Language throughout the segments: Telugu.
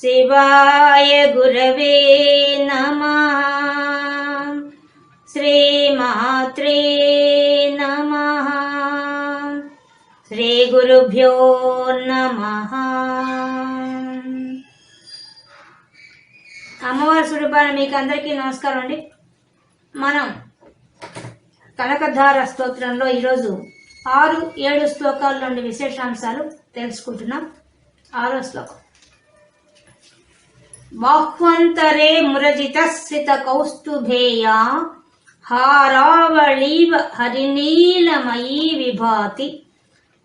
శివాయ గురవే నమ. శ్రీమాత్రే నమ. శ్రీ గురుభ్యో నమ. అమ్మవారి స్వరూపాన్ని మీకు అందరికీ నమస్కారం అండి. మనం కనకధార స్తోత్రంలో ఈరోజు ఆరు ఏడు శ్లోకాల నుండి విశేషాంశాలు తెలుసుకుంటున్నాం. ఆరో శ్లోకం. బాహ్వంతరే మురజిత స్థిత కౌస్తుభేయా హారావళీవ హరినీలమయీ విభాతి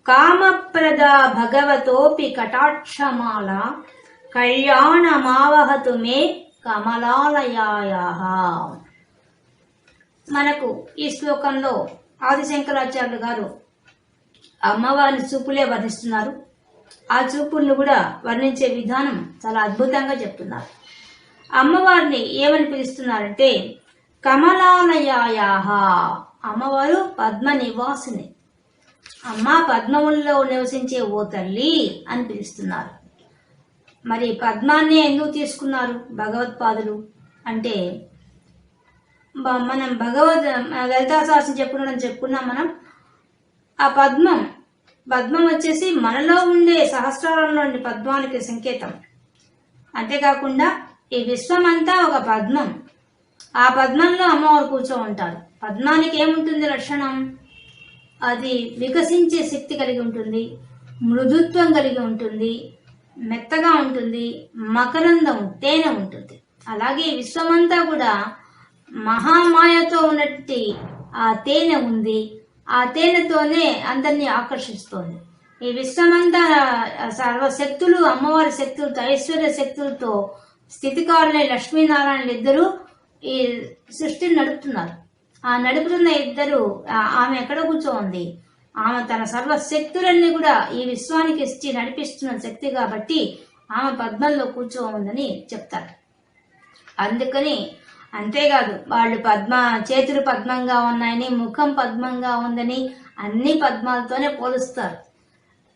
కామప్రదా భగవతోపి కటాక్షమాల కళ్యాణమావహతు మే కమలాలయాయాః మనకు ఈ శ్లోకంలో ఆదిశంకరాచార్యులు గారు అమ్మవారిని చూపులే వర్ణిస్తున్నారు. ఆ చూపులను కూడా వర్ణించే విధానం చాలా అద్భుతంగా చెప్తున్నారు. అమ్మవారిని ఏమని పిలుస్తున్నారంటే కమలాలయాయాహ. అమ్మవారు పద్మ నివాసిని. అమ్మ పద్మములలో నివసించే ఓ తల్లి అని పిలుస్తున్నారు. మరి పద్మాన్ని ఎందుకు తీసుకున్నారు భగవత్పాదులు? అంటే మనం భగవద్ లలితా సహస్రం చెప్పుకున్నాం చెప్పుకున్నాం మనం. ఆ పద్మం పద్మం వచ్చేసి మనలో ఉండే సహస్రాలంలోని పద్మానికి సంకేతం. అంతేకాకుండా ఈ విశ్వమంతా ఒక పద్మం. ఆ పద్మంలో అమ్మవారు కూర్చో ఉంటారు పద్మానికి ఏముంటుంది లక్షణం? అది వికసించే శక్తి కలిగి ఉంటుంది మృదుత్వం కలిగి ఉంటుంది మెత్తగా ఉంటుంది మకరందం తేనె ఉంటుంది. అలాగే విశ్వమంతా కూడా మహామాయతో ఉన్నట్టు ఆ తేనె ఉంది. ఆ తేనెతోనే అందరినీ ఆకర్షిస్తోంది. ఈ విశ్వమంతా సర్వశక్తులు అమ్మవారి శక్తులతో ఐశ్వర్య శక్తులతో స్థితికారులే లక్ష్మీనారాయణ ఇద్దరు ఈ సృష్టిని నడుపుతున్నారు. ఆ నడుపుతున్న ఇద్దరు ఆమె ఎక్కడ కూర్చోంది ఆమె తన సర్వశక్తులన్నీ కూడా ఈ విశ్వానికి ఇచ్చి నడిపిస్తున్న శక్తి కాబట్టి ఆమె పద్మంలో కూర్చోందని చెప్తారు. అందుకని అంతేకాదు వాళ్ళు పద్మ చేతులు పద్మంగా ఉన్నాయని ముఖం పద్మంగా ఉందని అన్ని పద్మాలతోనే పోలుస్తారు.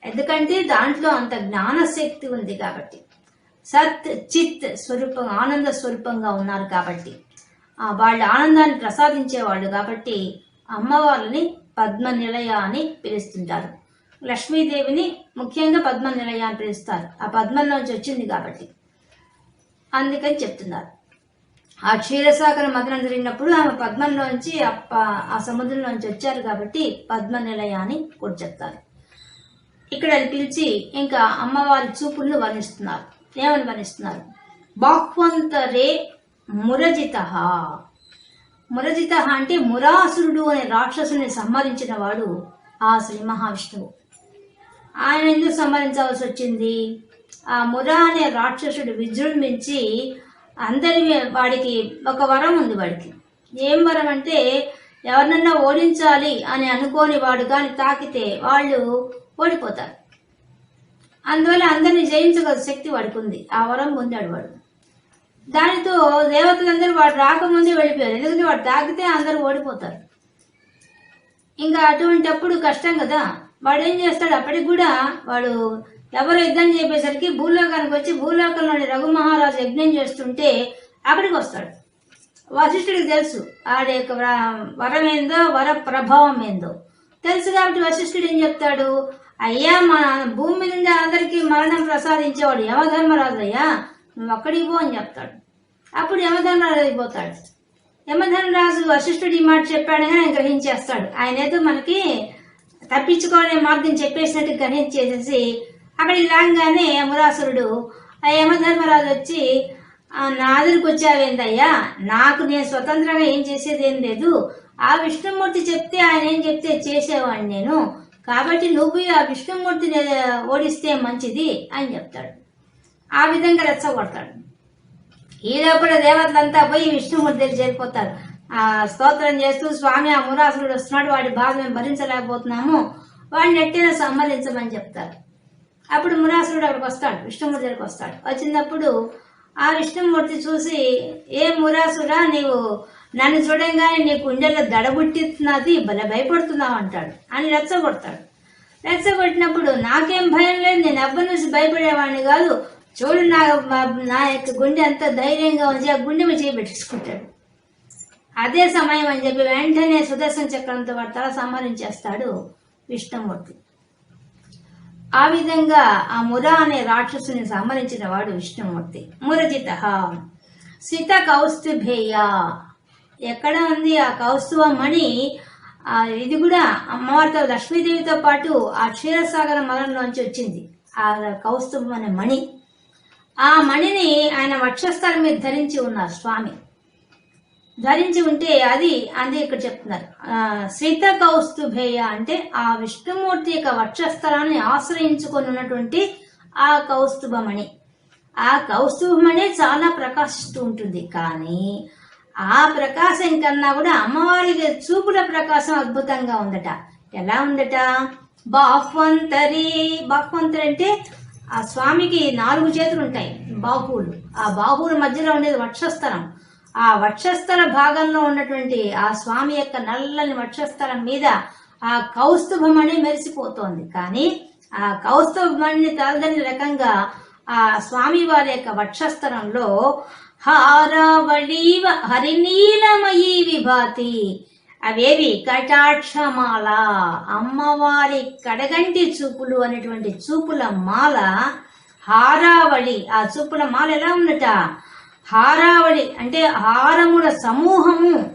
ఎందుకంటే దాంట్లో అంత జ్ఞానశక్తి ఉంది కాబట్టి. సత్ చిత్ స్వరూపం ఆనంద స్వరూపంగా ఉన్నారు కాబట్టి. వాళ్ళ ఆనందాన్ని ప్రసాదించేవాళ్ళు కాబట్టి అమ్మవారిని పద్మ నిలయ అని పిలుస్తుంటారు. లక్ష్మీదేవిని ముఖ్యంగా పద్మ నిలయ అని పిలుస్తారు. ఆ పద్మంలోంచి వచ్చింది కాబట్టి. అందుకని చెప్తున్నారు. ఆ క్షీరసాగర మదనం జరిగినప్పుడు ఆమె పద్మంలోంచి ఆ ఆ సముద్రంలోంచి వచ్చారు కాబట్టి పద్మ నిలయ అని కూడా చెప్తారు ఇక్కడ పిలిచి ఇంకా అమ్మవారి చూపులను వర్ణిస్తున్నారు. ఏమని వర్ణిస్తున్నారు? బాహ్వంతరే మురజిత. మురజిత అంటే మురాసురుడు అనే రాక్షసుని సంహరించిన వాడు ఆ శ్రీ మహావిష్ణువు. ఆయన ఎందుకు సంహరించవలసి వచ్చింది? ఆ ముర అనే రాక్షసుడు విజృంభించి అందరి వాడికి ఒక వరం ఉంది వాడికి. ఏం వరం అంటే ఎవరినన్నా ఓడించాలి అని అనుకోని వాడు కానీ తాకితే వాళ్ళు ఓడిపోతారు. అందువల్ల అందరిని జయించగల శక్తి వాడికి ఉంది ఆ వరం పొందాడు వాడు. దానితో దేవతలందరూ వాడు రాకముందే వెళ్ళిపోయారు. ఎందుకంటే వాడు తాకితే అందరూ ఓడిపోతారు. ఇంకా అటువంటప్పుడు కష్టం కదా. వాడు ఏం చేస్తాడు? అప్పటికి కూడా వాడు ఎవరు యుద్ధం చేపేసరికి భూలోకానికి వచ్చి భూలోకంలోని రఘు మహారాజు యజ్ఞం చేస్తుంటే అక్కడికి వస్తాడు. వశిష్ఠుడికి తెలుసు ఆడ యొక్క వరం ఏందో వర ప్రభావం ఏందో. తెలుసు కాబట్టి వశిష్ఠుడు ఏం చెప్తాడు? అయ్యా మన భూమి మీద అందరికీ మరణం ప్రసాదించేవాడు యమధర్మరాజు అయ్యా నువ్వు అక్కడికి పో అని చెప్తాడు. అప్పుడు యమధర్మరాజు అయిపోతాడు. యమధర్మరాజు వశిష్ఠుడు ఈ మాట చెప్పాడని ఆయన గ్రహించేస్తాడు. ఆయన మనకి తప్పించుకోనే మార్గం చెప్పేసినట్టు గ్రహించేసేసి అక్కడికి రాగానే యమరాసురుడు ఆ యమధర్మరాజు వచ్చి నా దగ్గరికి వచ్చావేందయ్యా? నాకు నేను స్వతంత్రంగా ఏం చేసేది ఏం లేదు. ఆ విష్ణుమూర్తి చెప్తే ఆయన ఏం చెప్తే చేసేవాడిని నేను. కాబట్టి నువ్వు ఆ విష్ణుమూర్తిని ఓడిస్తే మంచిది అని చెప్తాడు. ఆ విధంగా రెచ్చగొడతాడు. ఈ లోపల దేవతలంతా పోయి విష్ణుమూర్తి దగ్గర చేరిపోతారు. ఆ స్తోత్రం చేస్తూ స్వామి ఆ మురాసురుడు వస్తున్నాడు వాడి బాధ మేము భరించలేకపోతున్నాము. వాడిని ఎట్టైనా సంహరించమని చెప్తారు. అప్పుడు మురాసురుడు అక్కడికి వస్తాడు విష్ణుమూర్తి దగ్గరికి వస్తాడు. వచ్చినప్పుడు ఆ విష్ణుమూర్తి చూసి ఏ మురాసురా నీవు నన్ను చూడంగానే నీ గుండెల్లో దడబుట్టిస్తున్నది భలే భయపడుతున్నావు అంటాడు. అని రెచ్చగొడతాడు. రెచ్చగొట్టినప్పుడు నాకేం భయం లేదు నేను ఎవ్వరి నుంచి భయపడేవాడిని కాదు. చూడు నా నా యొక్క గుండె అంత ధైర్యంగా ఉంది ఆ గుండె మీద చేయి అదే సమయం అని చెప్పి వెంటనే సుదర్శన చక్రంతో వాడు తల సంహరించేస్తాడు విష్ణుమూర్తి. ఆ విధంగా ఆ ముర అనే రాక్షసుని సంహరించిన వాడు విష్ణుమూర్తి. మురజిత. సిత కౌస్తుభేయ. ఎక్కడ ఉంది ఆ కౌస్తువ మణి? ఇది కూడా అమ్మవారితో లక్ష్మీదేవితో పాటు ఆ క్షీరసాగర మలంలోంచి వచ్చింది. ఆ కౌస్తుభం అనే మణి. ఆ మణిని ఆయన వక్షస్థలం మీద ధరించి ఉన్నారు స్వామి. ధరించి ఉంటే అది అది ఇక్కడ చెప్తున్నారు. సీత శ్రీత కౌస్తుభేయ అంటే ఆ విష్ణుమూర్తి యొక్క వక్షస్థలాన్ని ఆశ్రయించుకొని ఉన్నటువంటి ఆ కౌస్తుభమణి. ఆ కౌస్తుభమణి చాలా ప్రకాశిస్తూ ఉంటుంది కానీ ఆ ప్రకాశం కన్నా కూడా అమ్మవారికి చూపుల ప్రకాశం అద్భుతంగా ఉందట. ఎలా ఉందట? బాహ్వంతరి బాహ్వంతరి అంటే ఆ స్వామికి నాలుగు చేతులు ఉంటాయి బాహువులు. ఆ బాహువుల మధ్యలో ఉండేది వక్షస్థలం. ఆ వక్షస్థల భాగంలో ఉన్నటువంటి ఆ స్వామి యొక్క నల్లని వక్షస్థలం మీద ఆ కౌస్తుభమణి మెరిసిపోతోంది. కానీ ఆ కౌస్తుభమణిని తలదని రకంగా ఆ స్వామి వారి యొక్క వక్షస్థలంలో హారావళీవ హరినీలమయీ విభాతి. అవేవి? కటాక్షమాల. అమ్మవారి కడగంటి చూపులు అనేటువంటి చూపుల మాల హారావళి. ఆ చూపుల మాల ఎలా ఉన్నట హారావళి అంటే హారముల సమూహము.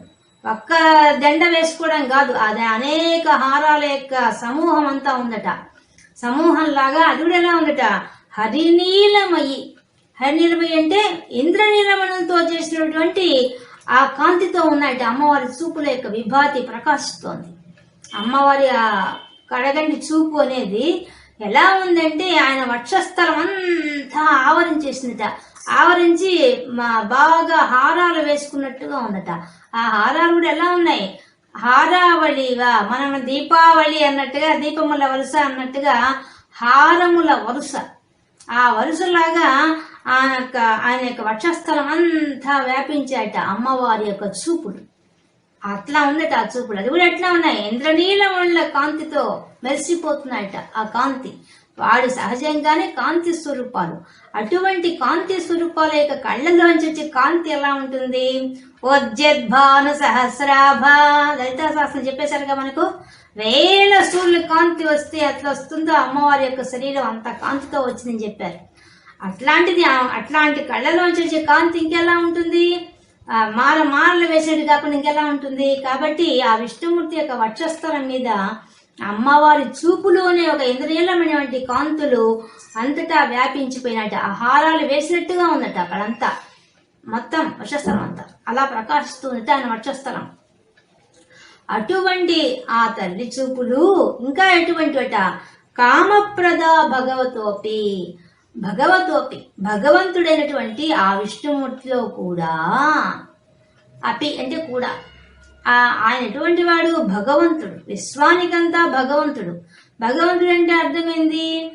ఒక్క దండ వేసుకోవడం కాదు అది అనేక హారాల యొక్క సమూహం అంతా ఉందట. సమూహం లాగా అది కూడా ఎలా ఉందట? హరినీలమయి. హరినీలమయి అంటే ఇంద్రనీలమణులతో చేసినటువంటి ఆ కాంతితో ఉన్నాయట అమ్మవారి చూపుల యొక్క విభాతి ప్రకాశిస్తోంది. అమ్మవారి ఆ కడగండి చూపు అనేది ఎలా ఉందంటే ఆయన వక్షస్థలం అంతా ఆవరించేసిందట. ఆవరించి మా బాగా హారాలు వేసుకున్నట్టుగా ఉందట. ఆ హారాలు కూడా ఎలా ఉన్నాయి? హారావళిగా మనం దీపావళి అన్నట్టుగా దీపముల వరుస అన్నట్టుగా హారముల వరుస. ఆ వరుసలాగా ఆయన యొక్క ఆయన యొక్క వక్షస్థలం అంతా వ్యాపించాయట అమ్మవారి యొక్క చూపులు. అట్లా ఉందట ఆ చూపులు. అది కూడా ఎట్లా ఉన్నాయి? ఇంద్రనీలముల కాంతితో మెరిసిపోతున్నాయట ఆ కాంతి. వాడు సహజంగానే కాంతి స్వరూపాలు. అటువంటి కాంతి స్వరూపాల యొక్క కళ్ళలోంచి వచ్చే కాంతి ఎలా ఉంటుంది? ఓజ్జద్భాను సహస్రాభ. లలితా శాస్త్రం చెప్పేశారుగా మనకు. వేల సూర్యుల కాంతి వస్తే అట్లా వస్తుందో అమ్మవారి యొక్క శరీరం అంత కాంతితో వచ్చిందని చెప్పారు. అట్లాంటిది అట్లాంటి కళ్ళలోంచి వచ్చే కాంతి ఇంకెలా ఉంటుంది? మాల మాలలు వేసేది కాకుండా ఇంకెలా ఉంటుంది? కాబట్టి ఆ విష్ణుమూర్తి యొక్క వక్షస్థలం మీద అమ్మవారి చూపులోనే ఒక ఇంద్రియలమైనటువంటి కాంతులు అంతటా వ్యాపించిపోయినట్టు ఆహారాలు వేసినట్టుగా ఉందట అక్కడంతా. మొత్తం వర్షస్థలం అంతా. అలా ప్రకాశిస్తూ ఉందట ఆయన వర్షస్థలం అటువంటి ఆ తల్లి చూపులు ఇంకా ఎటువంటివట? కామప్రద భగవతోపి. భగవతోపి. భగవంతుడైనటువంటి ఆ విష్ణుమూర్తిలో కూడా అపి అంటే కూడా ఆయన ఎటువంటి వాడు? భగవంతుడు. విశ్వానికంతా భగవంతుడు. భగవంతుడు అంటే అర్థమైంది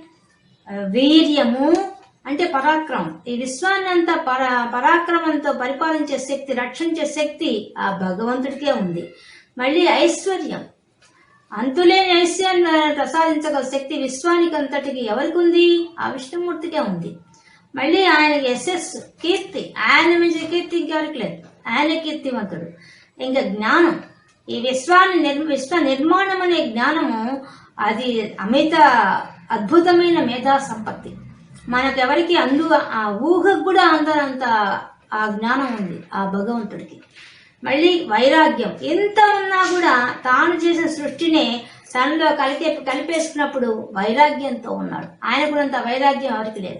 వీర్యము అంటే పరాక్రమం. ఈ విశ్వాన్ని అంతా పరా పరాక్రమంతో పరిపాలించే శక్తి రక్షించే శక్తి ఆ భగవంతుడికే ఉంది. మళ్ళీ ఐశ్వర్యం. అంతులేని ఐశ్వర్యాన్ని ప్రసాదించగల శక్తి విశ్వానికి అంతటికి ఎవరికి ఉంది ఆ విష్ణుమూర్తికే ఉంది. మళ్ళీ ఆయన ఎస్ఎస్ కీర్తి. ఆయన మించిన కీర్తి ఇంకెవరికి లేదు. ఆయన కీర్తివంతుడు ఇంకా జ్ఞానం. ఈ విశ్వాన్ని నిర్ విశ్వ నిర్మాణం అనే జ్ఞానము అది అమిత అద్భుతమైన మేధా సంపత్తి మనకెవరికి అందు ఆ ఊహకు కూడా అందనంత ఆ జ్ఞానం ఉంది ఆ భగవంతుడికి. మళ్ళీ వైరాగ్యం. ఎంత ఉన్నా కూడా తాను చేసిన సృష్టినే తనలో కలిపే కలిపేసుకున్నప్పుడు వైరాగ్యంతో ఉన్నాడు. ఆయనకున్నంత వైరాగ్యం ఎవరికి లేదు.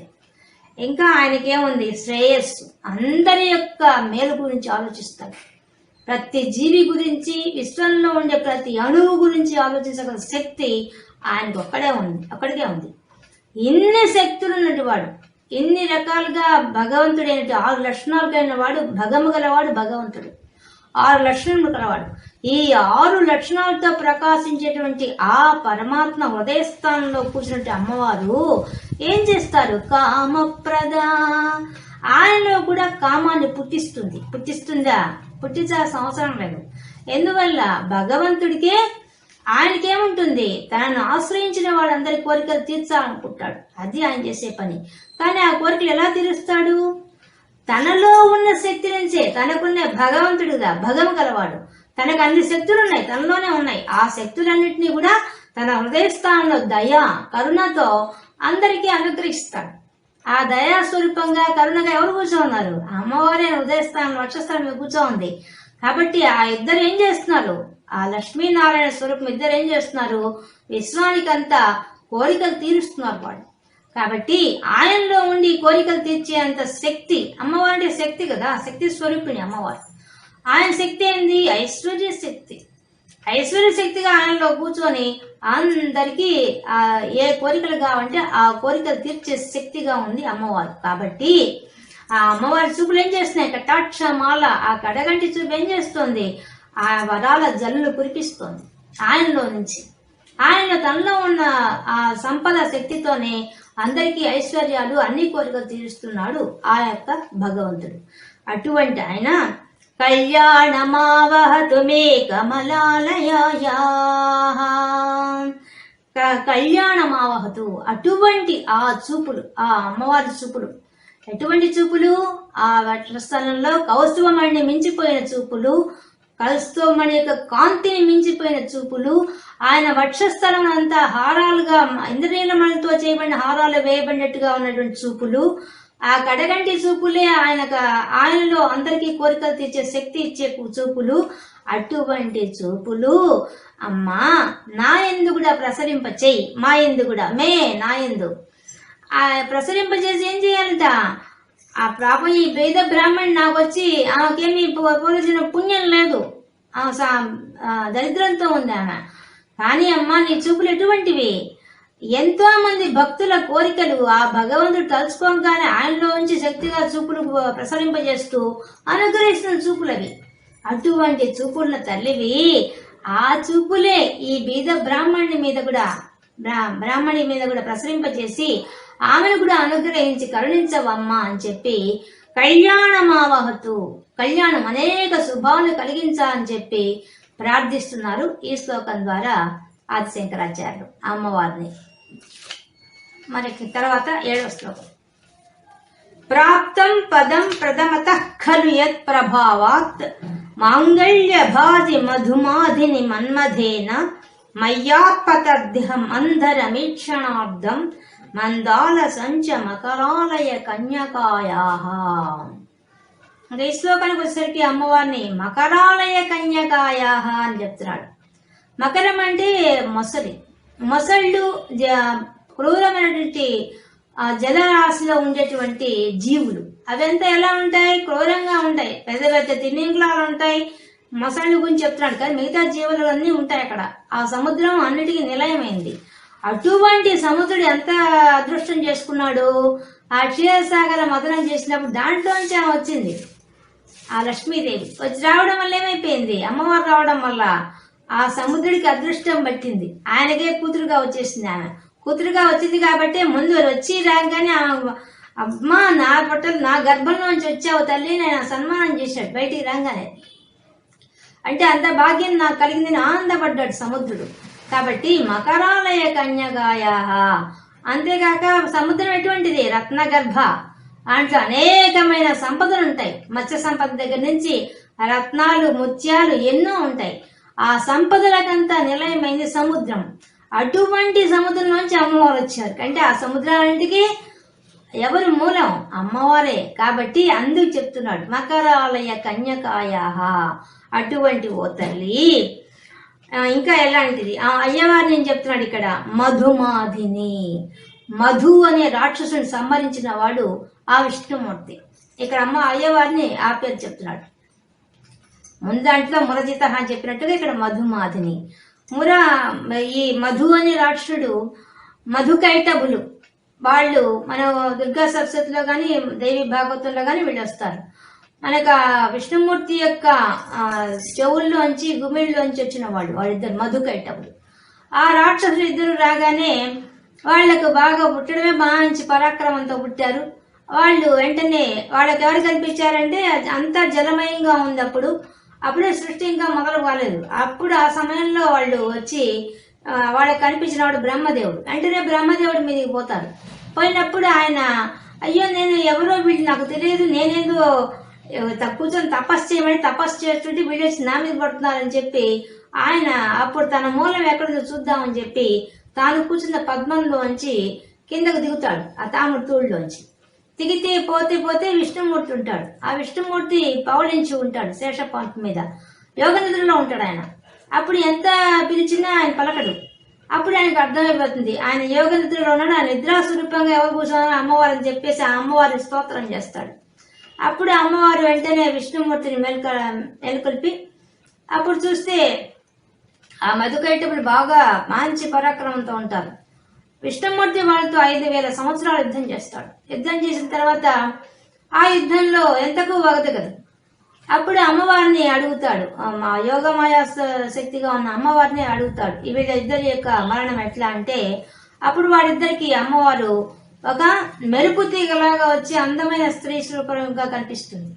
ఇంకా ఆయనకేముంది? శ్రేయస్సు. అందరి యొక్క మేలు గురించి ఆలోచిస్తాడు. ప్రతి జీవి గురించి విశ్వంలో ఉండే ప్రతి అణువు గురించి ఆలోచించగల శక్తి ఆయనకు ఒక్కడే ఉంది ఒక్కడికే ఉంది. ఇన్ని శక్తులు ఉన్నటివాడు ఇన్ని రకాలుగా భగవంతుడైన ఆరు లక్షణాలు కలిగిన వాడు భగము గలవాడు భగవంతుడు. ఆరు లక్షణములు కలవాడు. ఈ ఆరు లక్షణాలతో ప్రకాశించేటువంటి ఆ పరమాత్మ హృదయస్థానంలో కూర్చున్నటువంటి కూర్చున్నట్టు అమ్మవారు ఏం చేస్తారు? కామప్రద. ఆయనలో కూడా కామాన్ని పుట్టిస్తుంది. పుట్టిస్తుందా? పుట్టించాల్సిన అవసరం లేదు. ఎందువల్ల? భగవంతుడికే ఆయనకేముంటుంది? తనను ఆశ్రయించిన వాళ్ళందరి కోరికలు తీర్చాలనుకుంటాడు. అది ఆయన చేసే పని. కానీ ఆ కోరికలు ఎలా తీరుస్తాడు? తనలో ఉన్న శక్తి నుంచే తనకున్న భగవంతుడుగా భగవం కలవాడు తనకు అన్ని శక్తులు ఉన్నాయి తనలోనే ఉన్నాయి. ఆ శక్తులన్నింటినీ కూడా తన హృదయస్థానంలో దయా దయ కరుణతో అందరికీ అనుగ్రహిస్తాడు. ఆ దయా స్వరూపంగా కరుణగా ఎవరు కూర్చోన్నారు అమ్మవారి అమ్మవారే ఉదయస్థానం వక్షస్థానం మీద కూర్చోంది. కాబట్టి ఆ ఇద్దరు ఏం చేస్తున్నారు? ఆ లక్ష్మీనారాయణ స్వరూపం ఇద్దరు ఏం చేస్తున్నారు? విశ్వానికంతా కోరికలు తీరుస్తున్నారు వాడు కాబట్టి ఆయనలో ఉండి కోరికలు తీర్చేంత శక్తి అమ్మవారి అంటే శక్తి కదా శక్తి స్వరూపిణి అమ్మవారు. ఆయన శక్తి ఏంది? ఐశ్వర్య శక్తి. ఐశ్వర్య శక్తిగా ఆయనలో కూర్చొని అందరికీ ఆ ఏ కోరికలు కావంటే ఆ కోరికలు తీర్చే శక్తిగా ఉంది అమ్మవారు. కాబట్టి ఆ అమ్మవారి చూపులు ఏం చేస్తున్నాయి? కటాక్ష మాల ఆ కడగంటి చూపు ఏం చేస్తుంది? ఆ వరాల జల్లులు కురిపిస్తోంది. ఆయనలో నుంచి. ఆయన తనలో ఉన్న ఆ సంపద శక్తితోనే అందరికీ ఐశ్వర్యాలు అన్ని కోరికలు తీరుస్తున్నాడు ఆ యొక్క భగవంతుడు. అటువంటి ఆయన కళ్యాణమావహతు మే కమలాలయా కళ్యాణమావహతు అటువంటి ఆ చూపులు ఆ అమ్మవారి చూపులు ఎటువంటి చూపులు? ఆ వక్షస్థలంలో కౌస్తువమణిని మించిపోయిన చూపులు కలుస్తోమణి యొక్క కాంతిని మించిపోయిన చూపులు ఆయన వక్షస్థలం అంతా హారాలుగా ఇంద్రనీలమణితో చేయబడిన హారాలు వేయబడినట్టుగా ఉన్నటువంటి చూపులు ఆ కడగంటి చూపులే ఆయన ఆయనలో అందరికీ కోరికలు తీర్చే శక్తి ఇచ్చే చూపులు. అటువంటి చూపులు. అమ్మా నా ఎందు కూడా ప్రసరింప చెయ్యి మా ఎందు కూడా. మే నా ఎందు. ఆ ప్రసరింపజేసి ఏం చేయాలంట? ఆ పాప ఈ పేద బ్రాహ్మణ్ నాకు వచ్చి ఆమెకేమి పోలిసిన పుణ్యం లేదు. దరిద్రంతో ఉంది ఆమె. కానీ అమ్మా నీ చూపులు ఎటువంటివి? ఎంతో మంది భక్తుల కోరికలు ఆ భగవంతుడు తలుచుకోగానే ఆయనలో ఉంచి శక్తిగా చూపులు ప్రసరింపజేస్తూ అనుగ్రహిస్తున్న చూపులవి. అటువంటి చూపున్న తల్లివి ఆ చూపులే ఈ బీద బ్రాహ్మణుని మీద కూడా బ్రాహ్మణి మీద కూడా ప్రసరింపజేసి ఆమెను కూడా అనుగ్రహించి కరుణించవమ్మా అని చెప్పి కళ్యాణమావహతు కళ్యాణం అనేక శుభాలు కలిగించా అని చెప్పి ప్రార్థిస్తున్నారు ఈ శ్లోకం ద్వారా ఆదిశంకరాచార్యులు అమ్మవారిని. మనకి తర్వాత ఏడవ శ్లోకం. ప్రాప్తం పదం ప్రథమత ఖలు యత్ ప్రభావాత్ మాంగళ్య భాజి మధుమాధిని మన్మధేన మయ్యాపతద్హం అంధరమీక్షణార్థం మందాల సంచ మకరాలయ కన్యకాయా ఇంకా ఈ శ్లోకానికి వచ్చేసరికి అమ్మవారిని మకరాలయ కన్యకాయా అని చెప్తున్నాడు. మకరం అంటే మొసలి. మొసళ్ళు క్రూరమైనటువంటి జలరాశిలో ఉండేటువంటి జీవులు. అవంతా ఎలా ఉంటాయి? క్రూరంగా ఉంటాయి. పెద్ద పెద్ద తిమింగలాలు ఉంటాయి. మొసళ్ళు గురించి చెప్తున్నాడు కానీ మిగతా జీవులు అన్నీ ఉంటాయి అక్కడ. ఆ సముద్రం అన్నిటికీ నిలయమైంది. అటువంటి సముద్రుడు ఎంత అదృష్టం చేసుకున్నాడు? ఆ క్షీరసాగర మదనం చేసినప్పుడు దాంట్లోంచి ఆమె వచ్చింది. ఆ లక్ష్మీదేవి వచ్చి రావడం వల్ల ఏమైపోయింది? అమ్మవారు రావడం వల్ల ఆ సముద్రుడికి అదృష్టం పట్టింది. ఆయనకే కూతురుగా వచ్చేసింది ఆమె. కూతురుగా వచ్చింది కాబట్టి ముందు వచ్చి రాగానే అమ్మ అమ్మా నా పొట్టలు నా గర్భంలోంచి వచ్చావు తల్లి నేను సన్మానం చేశాడు బయటికి రాగానే. అంటే అంత భాగ్యం నాకు కలిగిందని ఆనందపడ్డాడు సముద్రుడు. కాబట్టి మకరాలయ కన్యగాయ అంతేకాక సముద్రం ఎటువంటిది? రత్నగర్భ. దాంట్లో అనేకమైన సంపదలు ఉంటాయి. మత్స్య సంపద దగ్గర నుంచి రత్నాలు ముత్యాలు ఎన్నో ఉంటాయి. ఆ సంపదలకంతా నిలయమైంది సముద్రం. అటువంటి సముద్రం నుంచి అమ్మవారు వచ్చారు. అంటే ఆ సముద్రాలన్నిటికీ ఎవరు మూలం? అమ్మవారే. కాబట్టి అందుకు చెప్తున్నాడు మకరాలయ కన్యకాయ అటువంటి ఓ తల్లి. ఇంకా ఎలాంటిది? ఆ అయ్యవారిని నేను చెప్తున్నాడు ఇక్కడ మధుమాధిని. మధు అనే రాక్షసుని సంహరించిన వాడు ఆ విష్ణుమూర్తి ఇక్కడ అమ్మ అయ్యవారిని ఆ పేరు చెప్తున్నాడు. ముందాంట్లో మురజిత అని చెప్పినట్టుగా ఇక్కడ మధుమాధిని. మురా ఈ మధు అనే రాక్షసుడు మధుకైటబులు వాళ్ళు మన దుర్గా సరస్వతిలో కానీ దేవి భాగవతంలో కానీ వీళ్ళు వస్తారు మనకు విష్ణుమూర్తి యొక్క చెవుల్లోంచి గుమిళ్ళలోంచి వచ్చిన వాళ్ళు వాళ్ళిద్దరు మధుకైటబులు ఆ రాక్షసులు ఇద్దరు రాగానే వాళ్ళకు బాగా పుట్టడమే మంచి పరాక్రమంతో పుట్టారు. వాళ్ళు వెంటనే వాళ్ళకి ఎవరు కనిపించారంటే అంతా జలమయంగా ఉంది అప్పుడే సృష్టి ఇంకా మొదలు కాలేదు. అప్పుడు ఆ సమయంలో వాళ్ళు వచ్చి వాళ్ళకి కనిపించిన వాడు బ్రహ్మదేవుడు. వెంటనే బ్రహ్మదేవుడి మీదకి పోతారు. పోయినప్పుడు ఆయన అయ్యో నేను ఎవరో వీళ్ళు నాకు తెలియదు. నేనేదో త- కూర్చొని తపస్సు చేయమని తపస్సు చేస్తుంటే వీళ్ళు వచ్చి నా మీద పడుతున్నారని చెప్పి ఆయన అప్పుడు తన మూలం ఎక్కడో చూద్దామని చెప్పి తాను కూర్చున్న పద్మంలోంచి కిందకు దిగుతాడు. ఆ తాముడు తూళ్ళలోంచి దిగితే పోతే పోతే విష్ణుమూర్తి ఉంటాడు. ఆ విష్ణుమూర్తి పౌలించి ఉంటాడు శేషపాంత మీద. యోగ నిద్రలో ఉంటాడు ఆయన. అప్పుడు ఎంత పిలిచినా ఆయన పలకడు. అప్పుడు ఆయనకు అర్థమైపోతుంది. ఆయన యోగ నిద్రలో ఉన్నాడు. ఆ నిద్రా స్వరూపంగా ఎవరు కూర్చున్నారో అమ్మవారిని చెప్పేసి ఆ అమ్మవారిని స్తోత్రం చేస్తాడు. అప్పుడు అమ్మవారు వెంటనే విష్ణుమూర్తిని మెలుక మెలుకొల్పి అప్పుడు చూస్తే ఆ మధుకైటప్పుడు బాగా మంచి పరాక్రమంతో ఉంటారు. విష్ణుమూర్తి వాళ్ళతో ఐదు వేల సంవత్సరాలు యుద్ధం చేస్తాడు. యుద్ధం చేసిన తర్వాత ఆ యుద్ధంలో ఎంతకు వగదగదు అప్పుడు అమ్మవారిని అడుగుతాడు. మా యోగమాయా శక్తిగా ఉన్న అమ్మవారిని అడుగుతాడు. ఈ వీళ్ళ ఇద్దరి యొక్క మరణం ఎట్లా అంటే అప్పుడు వాడిద్దరికి అమ్మవారు ఒక మెరుపు తీగలాగా వచ్చి అందమైన స్త్రీ స్వరూపంగా కనిపిస్తుంది.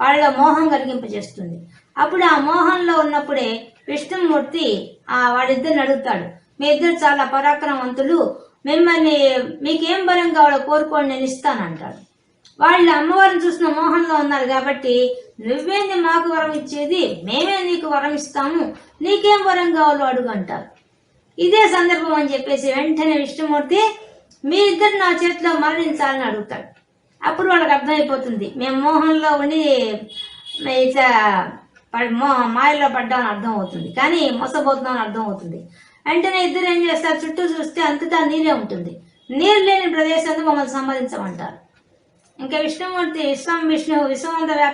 వాళ్ళ మోహం కలిగింపజేస్తుంది అప్పుడు ఆ మోహంలో ఉన్నప్పుడే విష్ణుమూర్తి ఆ వాడిద్దరిని అడుగుతాడు. మీ ఇద్దరు చాలా పరాక్రమవంతులు. మిమ్మల్ని మీకేం వరం కావాలో కోరుకోండి నేను ఇస్తానంటాడు. వాళ్ళు అమ్మవారిని చూసిన మోహంలో ఉన్నారు కాబట్టి నువ్వేంది మాకు వరం ఇచ్చేది మేమే నీకు వరం ఇస్తాము నీకేం వరం కావాలో అడుగు అంటారు. ఇదే సందర్భం అని చెప్పేసి వెంటనే విష్ణుమూర్తి మీ ఇద్దరు నా చేతిలో మరణించాలని అడుగుతాడు. అప్పుడు వాళ్ళకి అర్థమైపోతుంది మేము మోహంలో ఉండి ఇట్లా మో మాయలో పడ్డామని అర్థం అవుతుంది కానీ మోసపోతున్నామని అర్థం అవుతుంది వెంటనే ఇద్దరు ఏం చేస్తారు? చుట్టూ చూస్తే అంతటా నీరే ఉంటుంది. నీరు లేని ప్రదేశాన్ని మమ్మల్ని సంహరించమంటారు. ఇంకా విష్ణుమూర్తి విశ్వం విష్ణు విశ్వం అంతా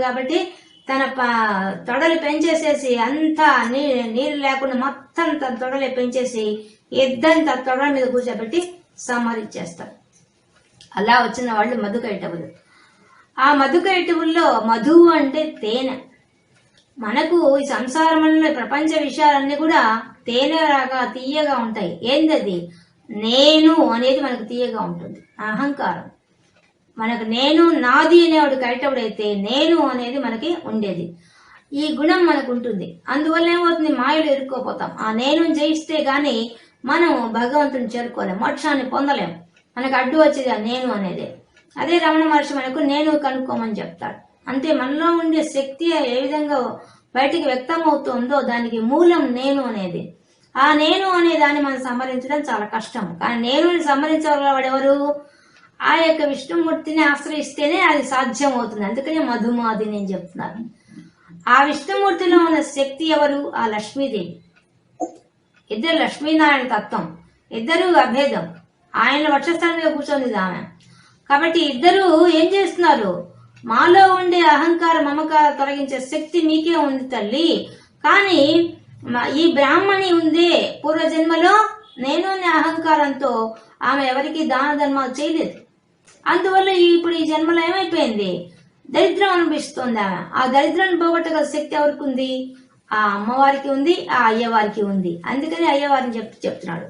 కాబట్టి తన ప- తొడలు పెంచేసేసి అంతా నీ నీరు లేకుండా మొత్తం తన తొడలు పెంచేసి ఇద్దరిని తన తొడల మీద కూర్చోబెట్టి సంహరించేస్తారు. అలా వచ్చిన వాళ్ళు మధుకైటవులు ఆ మధుకైటవుల్లో మధువు అంటే తేనె. మనకు ఈ సంసారంలో ప్రపంచ విషయాలన్నీ కూడా తేనె రాగా తీయగా ఉంటాయి. ఏందది? నేను అనేది మనకు తీయగా ఉంటుంది. అహంకారం. మనకు నేను నాది అనేవాడు కైటవుడైతే నేను అనేది మనకి ఉండేది. ఈ గుణం మనకు ఉంటుంది. అందువల్ల ఏమవుతుంది? మాయలు ఎదుర్కోపోతాం ఆ నేను జయిస్తే గాని మనం భగవంతుని చేరుకోలేం. మోక్షాన్ని పొందలేం. మనకు అడ్డు వచ్చేది ఆ నేను అనేది. అదే రమణ మహర్షి మనకు నేను కనుక్కోమని చెప్తాడు. అంతే. మనలో ఉండే శక్తి ఏ విధంగా బయటికి వ్యక్తమవుతుందో దానికి మూలం నేను అనేది. ఆ నేను అనే దాన్ని మనం సంహరించడం చాలా కష్టం. కానీ నేను సంహరించగలవాడెవరు ఆ యొక్క విష్ణుమూర్తిని ఆశ్రయిస్తేనే అది సాధ్యం అవుతుంది అందుకనే మధుమాది నేను చెప్తున్నాను. ఆ విష్ణుమూర్తిలో ఉన్న శక్తి ఎవరు? ఆ లక్ష్మీదేవి. ఇద్దరు లక్ష్మీనారాయణ తత్వం. ఇద్దరు అభేదం. ఆయన వక్షస్థలం మీద కూర్చొని ఆమె. కాబట్టి ఇద్దరు ఏం చేస్తున్నారు? మాలో ఉండే అహంకార మమకారం తొలగించే శక్తి మీకే ఉంది తల్లి. కానీ ఈ బ్రాహ్మణి ఉందే పూర్వజన్మలో నేను అనే అహంకారంతో ఆమె ఎవరికి దాన ధర్మాలు చేయలేదు. అందువల్ల ఇప్పుడు ఈ జన్మలో ఏమైపోయింది? దరిద్రం అనిపిస్తుంది ఆమె. ఆ దరిద్రాన్ని పోగొట్టగల శక్తి ఎవరికి ఉంది? ఆ అమ్మవారికి ఉంది ఆ అయ్యవారికి ఉంది. అందుకని అయ్యవారిని చెప్ చెప్తున్నాడు.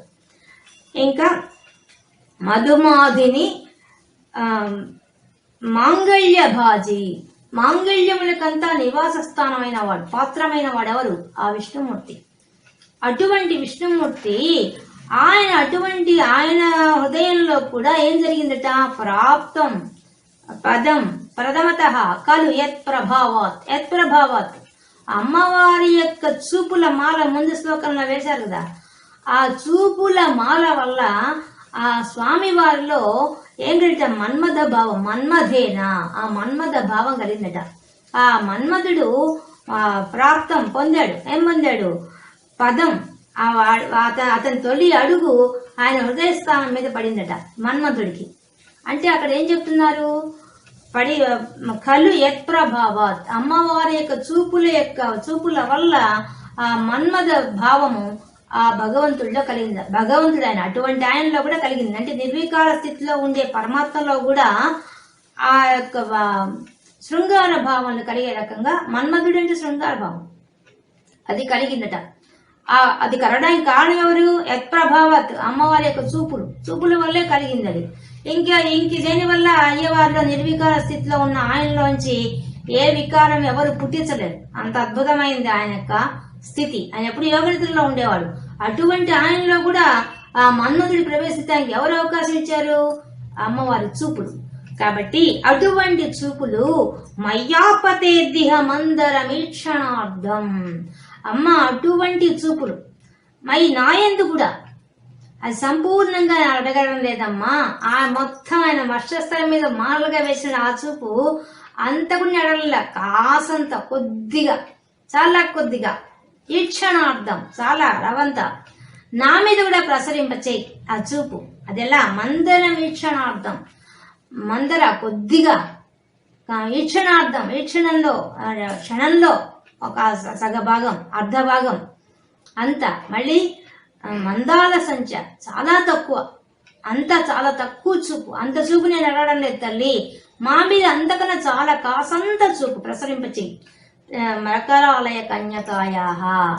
ఇంకా మధుమాదిని మాంగళ్య బాజీ మాంగళ్యములకంతా నివాస స్థానమైన వాడు పాత్రమైన వాడెవరు? ఆ విష్ణుమూర్తి. అటువంటి విష్ణుమూర్తి ఆయన అటువంటి ఆయన హృదయంలో కూడా ఏం జరిగిందట? ప్రాప్తం పదం ప్రథమత కలు యత్ ప్రభావాత్ యత్ ప్రభావాత్. అమ్మవారి యొక్క చూపుల మాల ముందు శ్లోకంలో వేశారు కదా. ఆ చూపుల మాల వల్ల ఆ స్వామివారిలో ఏంటంటే మన్మథ భావం మన్మధేనా? ఆ మన్మథ భావం కలిగిందట. ఆ మన్మధుడు ఆ, ప్రాప్తం పొందాడు. ఏం పొందాడు? పదం. అతని తొలి అడుగు ఆయన హృదయస్థానం మీద పడిందట మన్మధుడికి. అంటే అక్కడ ఏం చెప్తున్నారు? పడి కళ్ళు యత్ప్రభావాత్ అమ్మవారి యొక్క చూపుల యొక్క చూపుల వల్ల ఆ మన్మథ భావము ఆ భగవంతుడిలో కలిగింది. భగవంతుడు ఆయన అటువంటి ఆయనలో కూడా కలిగింది. అంటే నిర్వికార స్థితిలో ఉండే పరమాత్మలో కూడా ఆ యొక్క శృంగార భావనలు కలిగే రకంగా మన్మధుడు అంటే శృంగార భావం. అది కలిగిందట. ఆ అది కలగడానికి కారణం ఎవరు? యత్ప్రభావత్ అమ్మవారి యొక్క చూపులు. చూపుల వల్లే కలిగింది అది. ఇంకా ఇంక దేని వల్ల అయ్యవారిలో నిర్వికార స్థితిలో ఉన్న ఆయనలోంచి ఏ వికారం ఎవరు పుట్టించలేరు అంత అద్భుతమైంది ఆయన యొక్క స్థితి ఆయన ఎప్పుడు యోగనిద్రలో ఉండేవాడు. అటువంటి ఆయనలో కూడా ఆ మన్మధుడి ప్రవేశించడానికి ఎవరు అవకాశం ఇచ్చారు? అమ్మవారి చూపులు. కాబట్టి అటువంటి చూపులు మయ్యాపతేదిహ మందర మీక్షణార్థం. అమ్మ అటువంటి చూపులు. మై నాయందు కూడా. అది సంపూర్ణంగా అడగడం లేదమ్మా. ఆ మొత్తం ఆయన వర్షస్థలం మీద మాలగా వేసిన ఆ చూపు అంత కూడా కాసంత కొద్దిగా చాలా కొద్దిగా. ఈ క్షణార్థం చాలా రవంత. నా మీద కూడా ప్రసరింపచేయి. ఆ చూపు అదెలా? మందర వీక్షణార్థం. మందర కొద్దిగా. ఈక్షణార్థం వీక్షణార్థం వీక్షణంలో క్షణంలో ఒక స- సగ భాగం అర్ధ భాగం అంత. మళ్ళీ మందాల సంఖ్య చాలా తక్కువ. అంత చాలా తక్కువ చూపు. అంత చూపు నేను అడగడం లేదు తల్లి. మా మీద అంతకన్నా చాలా కాసంత చూపు. ప్రసరింపచేయి. ఆ, మరకరాలయ కన్యకాయా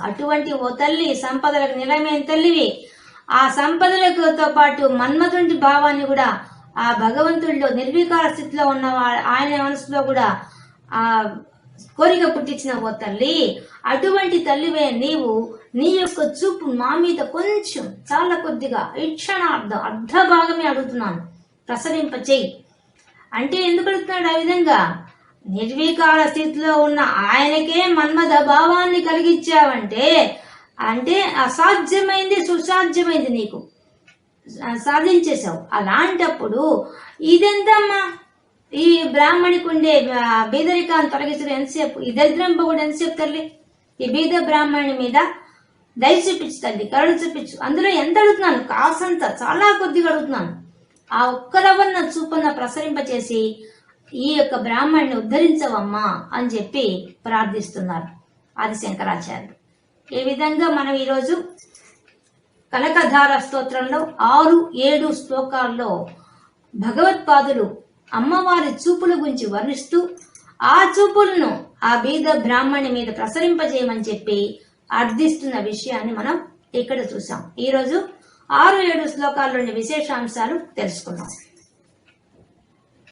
అటువంటి ఓ తల్లి సంపదలకు నిలయమైన తల్లివి. ఆ సంపదలతో పాటు మన్మధుడి భావాన్ని కూడా ఆ భగవంతుడిలో నిర్వికార స్థితిలో ఉన్న వా- ఆయన మనసులో కూడా ఆ కోరిక పుట్టించిన ఓ తల్లి. అటువంటి తల్లివే నీవు. నీ యొక్క చూపు మా మీద కొంచెం చాలా కొద్దిగా ఇక్షణార్థం అర్ధ భాగమే అడుగుతున్నాను. ప్రసరింప చెయ్యి. అంటే ఎందుకు అడుగుతున్నాడు ఆ విధంగా? నిర్వీకార స్థితిలో ఉన్న ఆయనకే మన్మథ భావాన్ని కలిగించావంటే అంటే అసాధ్యమైంది సుసాధ్యమైంది నీకు. సాధించేశావు. అలాంటప్పుడు ఇదెంతమ్మా? ఈ బ్రాహ్మణికి ఉండే బీదరికాన్ని తొలగించడం ఎంతసేపు? ఈ దరిద్రం కూడా ఎంతసేపు తల్లి? ఈ బీద బ్రాహ్మణి మీద దయ చూపించు తల్లి కరుణ చూపించు. అందులో ఎంత అడుగుతున్నాను? కాసంత చాలా కొద్దిగా అడుగుతున్నాను. ఆ ఒక్కరవన్న చూపన్న ప్రసరింపచేసి ఈ యొక్క బ్రాహ్మణ్ణి ఉద్ధరించవమ్మా అని చెప్పి ప్రార్థిస్తున్నారు ఆది శంకరాచార్యులు. ఏ విధంగా మనం ఈరోజు కనకధార స్తోత్రంలో ఆరు ఏడు శ్లోకాల్లో భగవత్పాదులు అమ్మవారి చూపుల గురించి వర్ణిస్తూ ఆ చూపులను ఆ బీద బ్రాహ్మణి మీద ప్రసరింపజేయమని చెప్పి అర్థిస్తున్న విషయాన్ని మనం ఇక్కడ చూసాం ఈరోజు ఆరు ఏడు శ్లోకాల్లోని విశేషాంశాలు తెలుసుకున్నాం.